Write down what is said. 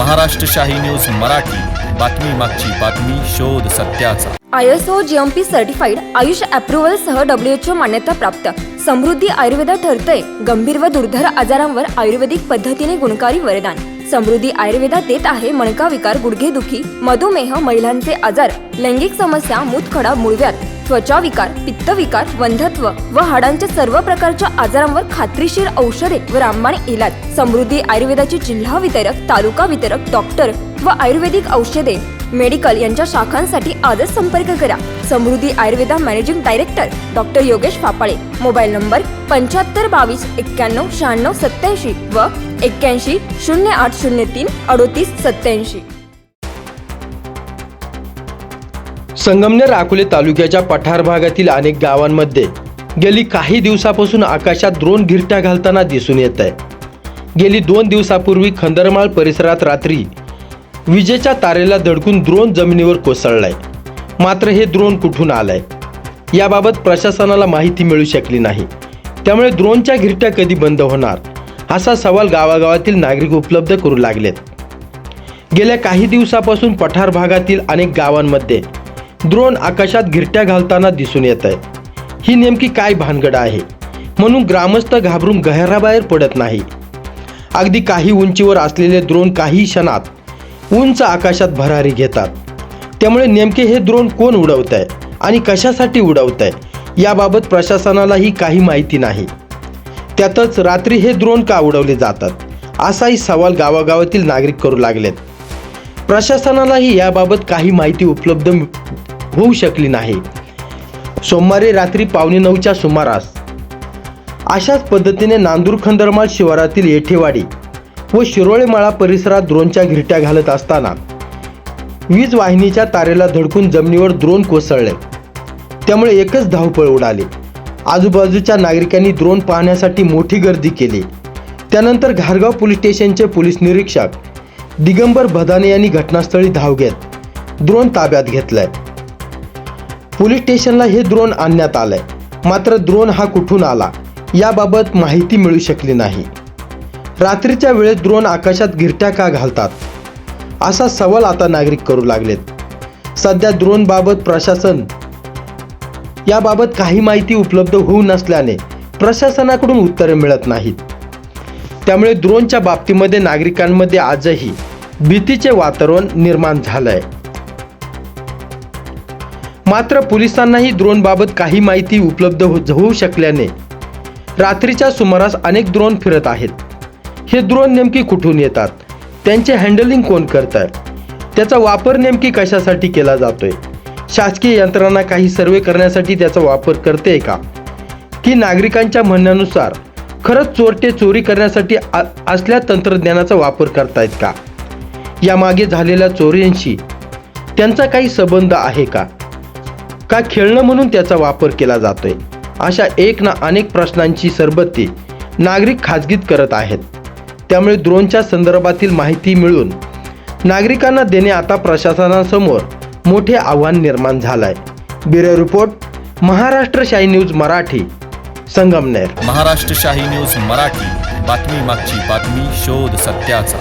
महाराष्ट्र शाही न्यूज मराठी. बातमी मागची बातमी शोध सत्याचा. I S O G M P certified AYUSH approval सह डब्ल्यू एच ओ मान्यता प्राप्त. समृद्धी आयुर्वेदा ठरतंय. गंभीर व दुर्धर आजारांवर आयुर्वेदिक पद्धतीने गुणकारी वरदान. समृद्धी आयुर्वेदा देत आहे मणका विकार गुडघेदुखी मधुमेह महिलांचे आजार लैंगिक समस्या मूतखडा मूळव्यात त्वचा विकार पित्तविकार वंधत्व व हाडांच्या सर्व प्रकारच्या आजारांवर खात्रीशीर औषधे व रामबाण इलाज. समृद्धी आयुर्वेदाचे जिल्हा वितरक तालुका वितरक डॉक्टर व आयुर्वेदिक औषधे. मेडिकल यांच्या शाखांसाठी आजच संपर्क करा. Samruddhi Ayurveda managing director doctor Yogesh Phapale. Mobile number पंच्याहत्तर बावीस एक्क्याण्णव शहाण्णव सत्याऐंशी व एक्क्याऐंशी शून्य आठ शून्य तीन अडोतीस सत्याऐंशी संगमनेर अकोले तालुक्याच्या पठार भागातील अनेक गावांमध्ये गेली काही दिवसापासून आकाशात द्रोण गिरट्या घालताना दिसून येत आहे. गेली दोन दिवसापूर्वी खंदरमाळ परिसरात रात्री विजेच्या तारेला धडकून द्रोण जमिनीवर कोसळलाय. मात्र हे द्रोण कुठून आलंय? याबाबत प्रशासनाला माहिती मिळू शकली नाही. त्यामुळे द्रोणच्या गिरट्या कधी बंद होणार? असा सवाल गावागावातील नागरिक उपलब्ध करू लागलेत. गेल्या काही दिवसापासून पठार भागातील अनेक गावांमध्ये ड्रोन आकाशात गिरट्या घालताना दिसून येत आहे. ही नेमकी काय भानगड आहे? म्हणून ग्रामस्थ घाबरून गहराबाहेर पडत नाही. अगदी काही उंचीवर असलेले द्रोण काही क्षणात उंच आकाशात भरारी घेतात. त्यामुळे नेमके हे द्रोण कोण उडवत आहे आणि कशासाठी उडवत आहे याबाबत प्रशासनालाही काही माहिती नाही. त्यातच रात्री हे द्रोण का उडवले जातात? असाही सवाल गावागावातील नागरिक करू लागलेत. प्रशासनालाही याबाबत काही माहिती उपलब्ध होऊ शकली नाही. सोमवारी रात्री पावणे नऊच्या सुमारास अशाच पद्धतीने नांदूर खंदरमाळ शिवारातील येठेवाडी व शिरोळेमाळा परिसरात द्रोणच्या घिरट्या घालत असताना वीज वाहिनीच्या तारेला धडकून जमिनीवर द्रोण कोसळले. त्यामुळे एकच धावपळ उडाली. आजूबाजूच्या नागरिकांनी द्रोण पाहण्यासाठी मोठी गर्दी केली. त्यानंतर घारगाव पोलीस स्टेशनचे पोलीस निरीक्षक दिगंबर भदाने यांनी घटनास्थळी धाव घेत द्रोण ताब्यात घेतलाय. पोलीस स्टेशनला हे द्रोण आणण्यात आलंय. मात्र द्रोण हा कुठून आला? याबाबत माहिती मिळू शकली नाही. रात्रीच्या वेळेत द्रोण आकाशात गिरट्या का घालतात? असा सवाल आता नागरिक करू लागलेत. सध्या द्रोणबाबत प्रशासन याबाबत काही माहिती उपलब्ध होऊ नसल्याने प्रशासनाकडून उत्तरे मिळत नाहीत. त्यामुळे द्रोणच्या बाबतीमध्ये नागरिकांमध्ये आजही भीतीचे वातावरण निर्माण झालंय. मात्र पोलिसांनाही ड्रोनबाबत काही माहिती उपलब्ध हो- होऊ शकल्याने रात्रीच्या सुमारास अनेक ड्रोन फिरत आहेत. हे ड्रोन नेमकी कुठून येतात? त्यांचे हँडलिंग कोण करत आहेत त्याचा वापर नेमकी कशासाठी केला जातोय? शासकीय यंत्रणा काही सर्वे करण्यासाठी त्याचा वापर करते का? की नागरिकांच्या म्हणण्यानुसार खरंच चोरटे चोरी करण्यासाठी आ- असल्या तंत्रज्ञानाचा वापर करतायत का? यामागे झालेल्या चोरींशी त्यांचा काही संबंध आहे का? का खेळणं म्हणून त्याचा वापर केला जातोय? अशा एक ना अनेक प्रश्नांची सरबत्ती नागरिक खाजगीत करत आहेत. त्यामुळे ड्रोनच्या संदर्भातील माहिती मिळून नागरिकांना देणे आता प्रशासनासमोर मोठे आव्हान निर्माण झालंय. ब्युरो रिपोर्ट महाराष्ट्र शाही न्यूज मराठी संगमनेर. महाराष्ट्र शाही न्यूज मराठी बातमी मागची बातमी शोध सत्याचा.